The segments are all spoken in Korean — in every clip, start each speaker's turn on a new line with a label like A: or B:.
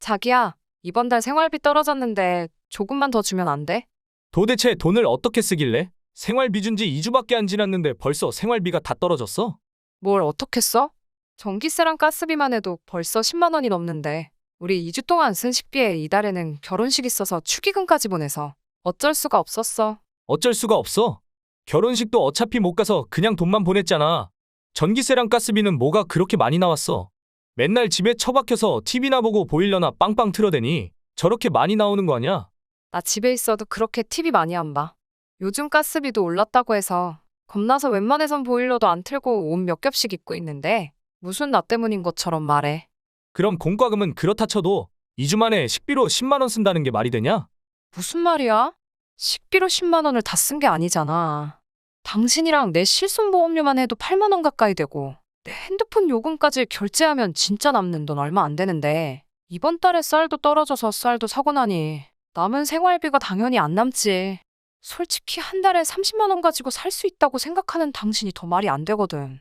A: 자기야, 이번 달 생활비 떨어졌는데 조금만 더 주면 안 돼?
B: 도대체 돈을 어떻게 쓰길래? 생활비 준 지 2주밖에 안 지났는데 벌써 생활비가 다 떨어졌어?
A: 뭘 어떻게 써? 전기세랑 가스비만 해도 벌써 10만 원이 넘는데 우리 2주 동안 쓴 식비에 이달에는 결혼식 있어서 축의금까지 보내서 어쩔 수가 없었어.
B: 어쩔 수가 없어. 결혼식도 어차피 못 가서 그냥 돈만 보냈잖아. 전기세랑 가스비는 뭐가 그렇게 많이 나왔어. 맨날 집에 처박혀서 TV나 보고 보일러나 빵빵 틀어대니 저렇게 많이 나오는 거 아니야?
A: 나 집에 있어도 그렇게 TV 많이 안 봐. 요즘 가스비도 올랐다고 해서 겁나서 웬만해선 보일러도 안 틀고 옷 몇 겹씩 입고 있는데 무슨 나 때문인 것처럼 말해.
B: 그럼 공과금은 그렇다 쳐도 2주 만에 식비로 10만 원 쓴다는 게 말이 되냐?
A: 무슨 말이야? 식비로 10만 원을 다 쓴 게 아니잖아. 당신이랑 내 실손보험료만 해도 8만 원 가까이 되고 내 핸드폰 요금까지 결제하면 진짜 남는 돈 얼마 안 되는데 이번 달에 쌀도 떨어져서 쌀도 사고 나니 남은 생활비가 당연히 안 남지. 솔직히 한 달에 30만 원 가지고 살 수 있다고 생각하는 당신이 더 말이 안 되거든.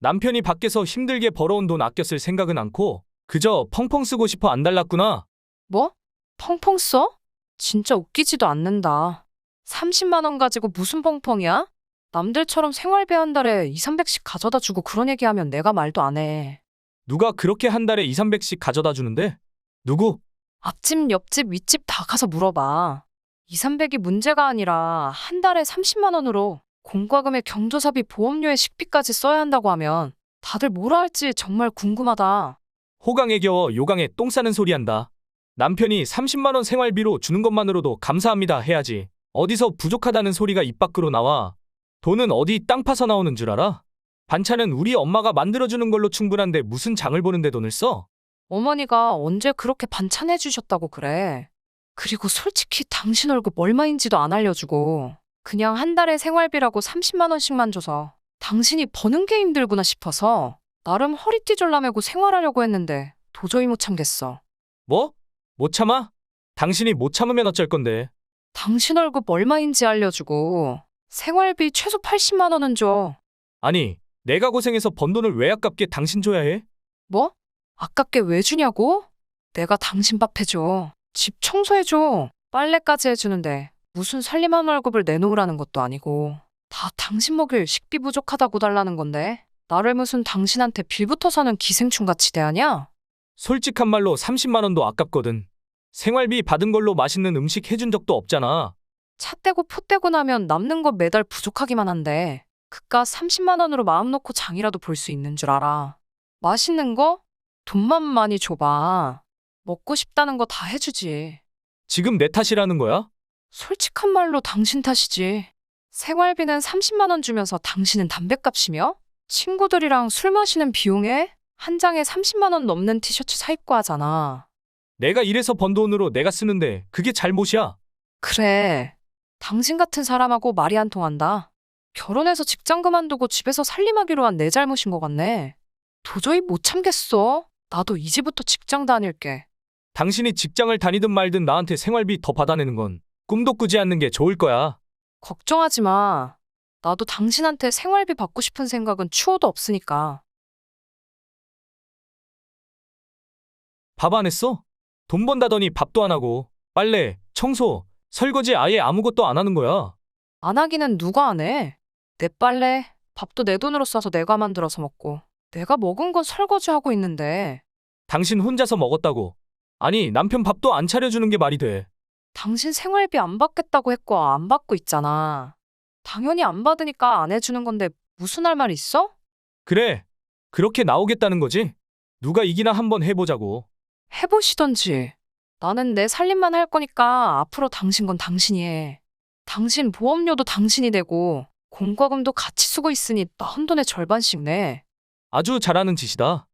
B: 남편이 밖에서 힘들게 벌어온 돈 아껴 쓸 생각은 않고 그저 펑펑 쓰고 싶어 안 달랐구나.
A: 뭐? 펑펑 써? 진짜 웃기지도 않는다. 30만 원 가지고 무슨 펑펑이야? 남들처럼 생활비 한 달에 2, 300씩 가져다 주고 그런 얘기하면 내가 말도 안 해.
B: 누가 그렇게 한 달에 2, 300씩 가져다 주는데? 누구?
A: 앞집, 옆집, 윗집 다 가서 물어봐. 2, 300이 문제가 아니라 한 달에 30만 원으로 공과금에 경조사비 보험료에 식비까지 써야 한다고 하면 다들 뭐라 할지 정말 궁금하다.
B: 호강에 겨워 요강에 똥 싸는 소리 한다. 남편이 30만 원 생활비로 주는 것만으로도 감사합니다 해야지. 어디서 부족하다는 소리가 입 밖으로 나와. 돈은 어디 땅 파서 나오는 줄 알아? 반찬은 우리 엄마가 만들어주는 걸로 충분한데 무슨 장을 보는데 돈을 써?
A: 어머니가 언제 그렇게 반찬 해 주셨다고 그래. 그리고 솔직히 당신 월급 얼마인지도 안 알려주고 그냥 한 달에 생활비라고 30만 원씩만 줘서 당신이 버는 게 힘들구나 싶어서 나름 허리띠 졸라매고 생활하려고 했는데 도저히 못 참겠어.
B: 뭐? 못 참아? 당신이 못 참으면 어쩔 건데.
A: 당신 월급 얼마인지 알려주고 생활비 최소 80만 원은 줘.
B: 아니, 내가 고생해서 번 돈을 왜 아깝게 당신 줘야 해?
A: 뭐? 아깝게 왜 주냐고? 내가 당신 밥 해줘. 집 청소해줘. 빨래까지 해주는데 무슨 살림한 월급을 내놓으라는 것도 아니고 다 당신 먹일 식비 부족하다고 달라는 건데 나를 무슨 당신한테 빌부터 사는 기생충같이 대하냐?
B: 솔직한 말로 30만 원도 아깝거든. 생활비 받은 걸로 맛있는 음식 해준 적도 없잖아.
A: 차 떼고 포 떼고 나면 남는 거 매달 부족하기만 한데 그깟 30만 원으로 마음 놓고 장이라도 볼 수 있는 줄 알아. 맛있는 거? 돈만 많이 줘봐. 먹고 싶다는 거 다 해주지.
B: 지금 내 탓이라는 거야?
A: 솔직한 말로 당신 탓이지. 생활비는 30만 원 주면서 당신은 담배값이며 친구들이랑 술 마시는 비용에 한 장에 30만 원 넘는 티셔츠 사 입고 하잖아.
B: 내가 일해서 번 돈으로 내가 쓰는데 그게 잘못이야.
A: 그래. 당신 같은 사람하고 말이 안 통한다. 결혼해서 직장 그만두고 집에서 살림하기로 한 내 잘못인 것 같네. 도저히 못 참겠어. 나도 이제부터 직장 다닐게.
B: 당신이 직장을 다니든 말든 나한테 생활비 더 받아내는 건 꿈도 꾸지 않는 게 좋을 거야.
A: 걱정하지 마. 나도 당신한테 생활비 받고 싶은 생각은 추워도 없으니까.
B: 밥 안 했어? 돈 번다더니 밥도 안 하고 빨래, 청소, 설거지 아예 아무것도 안 하는 거야.
A: 안 하기는 누가 안 해? 내 빨래, 밥도 내 돈으로 싸서 내가 만들어서 먹고. 내가 먹은 건 설거지하고 있는데.
B: 당신 혼자서 먹었다고. 아니, 남편 밥도 안 차려주는 게 말이 돼.
A: 당신 생활비 안 받겠다고 했고 안 받고 있잖아. 당연히 안 받으니까 안 해주는 건데 무슨 할 말 있어?
B: 그래. 그렇게 나오겠다는 거지? 누가 이기나 한번 해보자고.
A: 해보시던지. 나는 내 살림만 할 거니까 앞으로 당신 건 당신이 해. 당신 보험료도 당신이 내고 공과금도 같이 쓰고 있으니 나 한 돈의 절반씩 내.
B: 아주 잘하는 짓이다.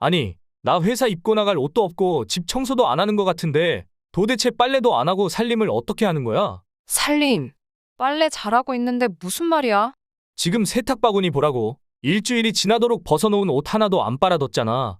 B: 아니, 나 회사 입고 나갈 옷도 없고 집 청소도 안 하는 것 같은데 도대체 빨래도 안 하고 살림을 어떻게 하는 거야?
A: 살림. 빨래 잘하고 있는데 무슨 말이야?
B: 지금 세탁 바구니 보라고. 일주일이 지나도록 벗어놓은 옷 하나도 안 빨아뒀잖아.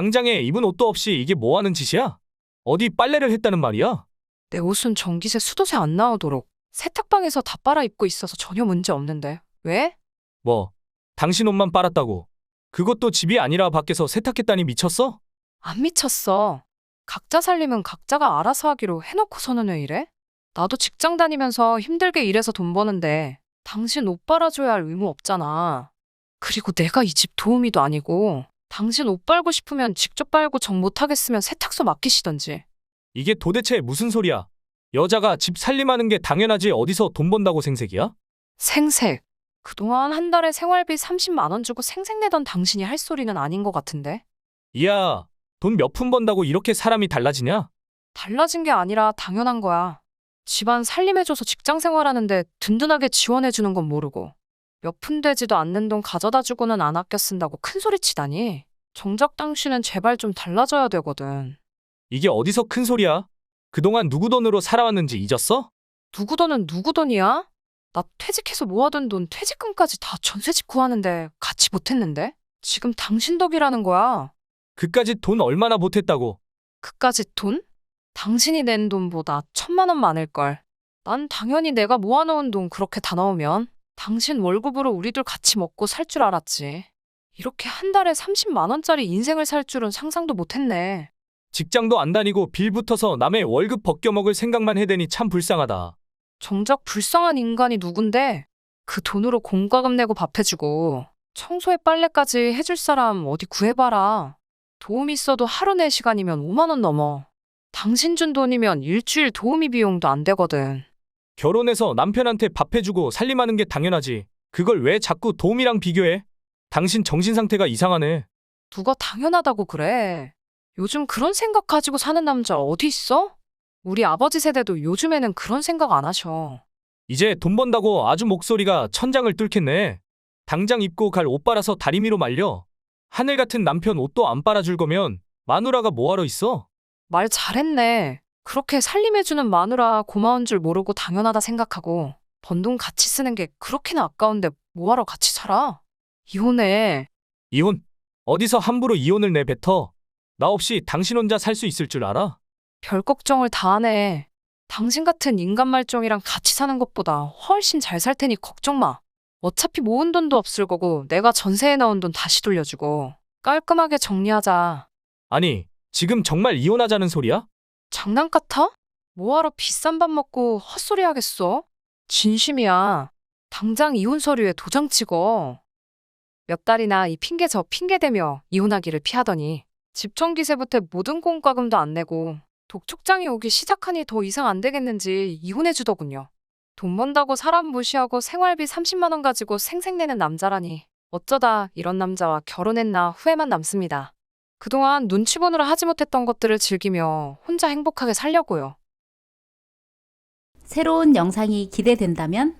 B: 당장에 입은 옷도 없이 이게 뭐 하는 짓이야? 어디 빨래를 했다는 말이야?
A: 내 옷은 전기세 수도세 안 나오도록 세탁방에서 다 빨아 입고 있어서 전혀 문제 없는데. 왜?
B: 뭐, 당신 옷만 빨았다고. 그것도 집이 아니라 밖에서 세탁했다니 미쳤어?
A: 안 미쳤어. 각자 살림은 각자가 알아서 하기로 해놓고서는 왜 이래? 나도 직장 다니면서 힘들게 일해서 돈 버는데 당신 옷 빨아줘야 할 의무 없잖아. 그리고 내가 이 집 도우미도 아니고 당신 옷 빨고 싶으면 직접 빨고 정 못하겠으면 세탁소 맡기시던지.
B: 이게 도대체 무슨 소리야? 여자가 집 살림하는 게 당연하지 어디서 돈 번다고 생색이야?
A: 생색. 그동안 한 달에 생활비 30만 원 주고 생색내던 당신이 할 소리는 아닌 것 같은데?
B: 이야, 돈 몇 푼 번다고 이렇게 사람이 달라지냐?
A: 달라진 게 아니라 당연한 거야. 집안 살림해줘서 직장 생활하는데 든든하게 지원해주는 건 모르고 몇 푼 되지도 않는 돈 가져다 주고는 안 아껴 쓴다고 큰 소리 치다니. 정작 당신은 제발 좀 달라져야 되거든.
B: 이게 어디서 큰 소리야? 그동안 누구 돈으로 살아왔는지 잊었어?
A: 누구 돈은 누구 돈이야? 나 퇴직해서 모아둔 돈 퇴직금까지 다 전세집 구하는데 같이 못했는데? 지금 당신 덕이라는 거야.
B: 그까짓 돈 얼마나 보탰다고?
A: 그까짓 돈? 당신이 낸 돈보다 천만 원 많을걸. 난 당연히 내가 모아놓은 돈 그렇게 다 넣으면 당신 월급으로 우리들 같이 먹고 살 줄 알았지. 이렇게 한 달에 30만 원짜리 인생을 살 줄은 상상도 못했네.
B: 직장도 안 다니고 빌 붙어서 남의 월급 벗겨먹을 생각만 해대니 참 불쌍하다.
A: 정작 불쌍한 인간이 누군데? 그 돈으로 공과금 내고 밥 해주고 청소에 빨래까지 해줄 사람 어디 구해봐라. 도움 있어도 하루 네 시간이면 5만 원 넘어. 당신 준 돈이면 일주일 도우미 비용도 안 되거든.
B: 결혼해서 남편한테 밥 해주고 살림하는 게 당연하지. 그걸 왜 자꾸 도움이랑 비교해? 당신 정신 상태가 이상하네.
A: 누가 당연하다고 그래. 요즘 그런 생각 가지고 사는 남자 어디 있어? 우리 아버지 세대도 요즘에는 그런 생각 안 하셔.
B: 이제 돈 번다고 아주 목소리가 천장을 뚫겠네. 당장 입고 갈 옷 빨아서 다리미로 말려. 하늘 같은 남편 옷도 안 빨아줄 거면 마누라가 뭐하러 있어?
A: 말 잘했네. 그렇게 살림해주는 마누라 고마운 줄 모르고 당연하다 생각하고 번 돈 같이 쓰는 게 그렇게나 아까운데 뭐하러 같이 살아? 이혼해.
B: 이혼? 어디서 함부로 이혼을 내뱉어? 나 없이 당신 혼자 살 수 있을 줄 알아?
A: 별 걱정을 다 하네. 당신 같은 인간 말종이랑 같이 사는 것보다 훨씬 잘 살 테니 걱정 마. 어차피 모은 돈도 없을 거고 내가 전세에 넣은 돈 다시 돌려주고 깔끔하게 정리하자.
B: 아니, 지금 정말 이혼하자는 소리야?
A: 장난 같아? 뭐하러 비싼 밥 먹고 헛소리 하겠어? 진심이야. 당장 이혼 서류에 도장 찍어. 몇 달이나 이 핑계 저 핑계 대며 이혼하기를 피하더니 집정기세부터 모든 공과금도 안 내고 독촉장이 오기 시작하니 더 이상 안 되겠는지 이혼해 주더군요. 돈 번다고 사람 무시하고 생활비 30만 원 가지고 생색내는 남자라니 어쩌다 이런 남자와 결혼했나 후회만 남습니다. 그동안 눈치 보느라 하지 못했던 것들을 즐기며 혼자 행복하게 살려고요.
C: 새로운 영상이 기대된다면